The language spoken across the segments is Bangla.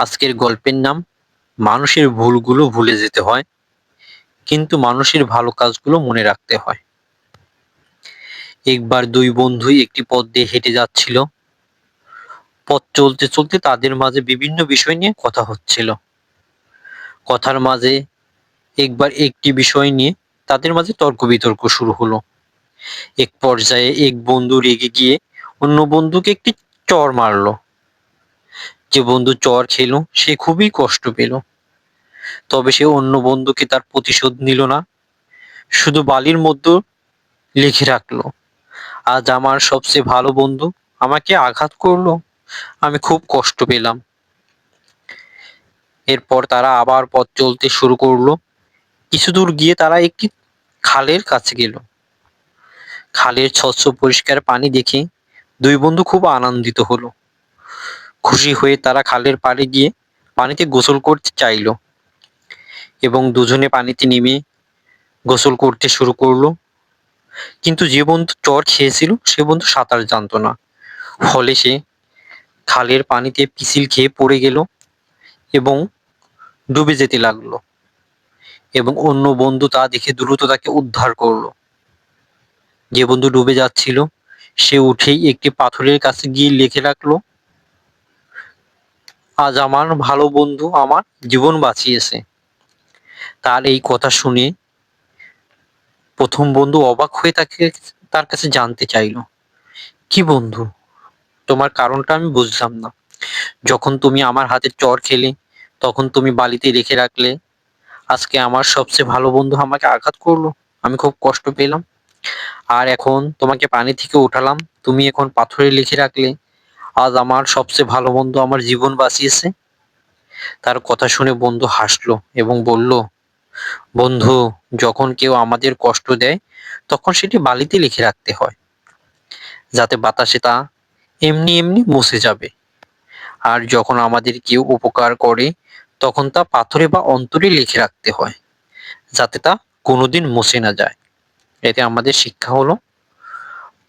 আজকের গল্পের নাম, মানুষের ভুলগুলো ভুলে যেতে হয়, কিন্তু মানুষের ভালো কাজগুলো মনে রাখতে হয়। একবার দুই বন্ধুই একটি পথ দিয়ে হেঁটে যাচ্ছিল। পথ চলতে চলতে তাদের মাঝে বিভিন্ন বিষয় নিয়ে কথা হচ্ছিল। কথার মাঝে একবার একটি বিষয় নিয়ে তাদের মাঝে তর্ক বিতর্ক শুরু হলো। এক পর্যায়ে এক বন্ধু রেগে গিয়ে অন্য বন্ধুকে একটি চর মারলো। যে বন্ধু চর খেলো, সে খুবই কষ্ট পেল। তবে সে অন্য বন্ধুকে তার প্রতিশোধ নিল না, শুধু বালির মধ্যে লিখে রাখল, আজ আমার সবচেয়ে ভালো বন্ধু আমাকে আঘাত করল, আমি খুব কষ্ট পেলাম। এরপর তারা আবার পথ চলতে শুরু করল। কিছু দূর গিয়ে তারা একটি খালের কাছে গেল। খালের স্বচ্ছ পরিষ্কার পানি দেখে দুই বন্ধু খুব আনন্দিত হলো। খুশি হয়ে তারা খালের পাড়ে গিয়ে পানিতে গোসল করতে চাইলো এবং দুজনে পানিতে নেমে গোসল করতে শুরু করল। কিন্তু যে বন্ধু চর খেয়েছিল, সে বন্ধু সাঁতার জানতো না। ফলে সে খালের পানিতে পিছিল খেয়ে পড়ে গেল এবং ডুবে যেতে লাগল এবং অন্য বন্ধু তা দেখে দ্রুত তাকে উদ্ধার করল। যে বন্ধু ডুবে যাচ্ছিল, সে উঠেই একটি পাথরের কাছে গিয়ে লিখে রাখল আজ আমার ভালো বন্ধু আমার জীবন বাঁচিয়েছে। তার এই কথা শুনে প্রথম বন্ধু অবাক হয়ে তাকে, তার কাছে জানতে চাইলো, কি বন্ধু? তোমার কারণটা আমি বুঝলাম না। যখন তুমি আমার হাতে চর খেলে, তখন তুমি বালিতে রেখে রাখলে, আজকে আমার সবচেয়ে ভালো বন্ধু আমাকে আঘাত করল। আমি খুব কষ্ট পেলাম। আর এখন তোমাকে পানি থেকে উঠালাম তুমি এখন পাথরে লিখে রাখলে আজ আমার সবচেয়ে ভালো বন্ধু আমার জীবন বাঁচিয়েছে। তার কথা শুনে বন্ধু হাসলো এবং বলল, বন্ধু, যখন কেউ আমাদের কষ্ট দেয়, তখন সেটি বালিতে লিখে রাখতে হয়। যাতে বাতাসে তা এমনি এমনি মুছে যাবে। আর যখন আমাদের কেউ উপকার করে, তখন তা পাথরে বা অন্তরে লিখে রাখতে হয়, যাতে তা কোনোদিন মুছে না যায়। এতে আমাদের শিক্ষা হলো,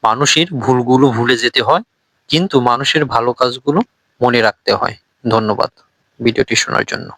মানুষের ভুলগুলো ভুলে যেতে হয় কিন্তু মানুষের ভালো কাজগুলো মনে রাখতে হয়। ধন্যবাদ ভিডিওটি শোনার জন্য।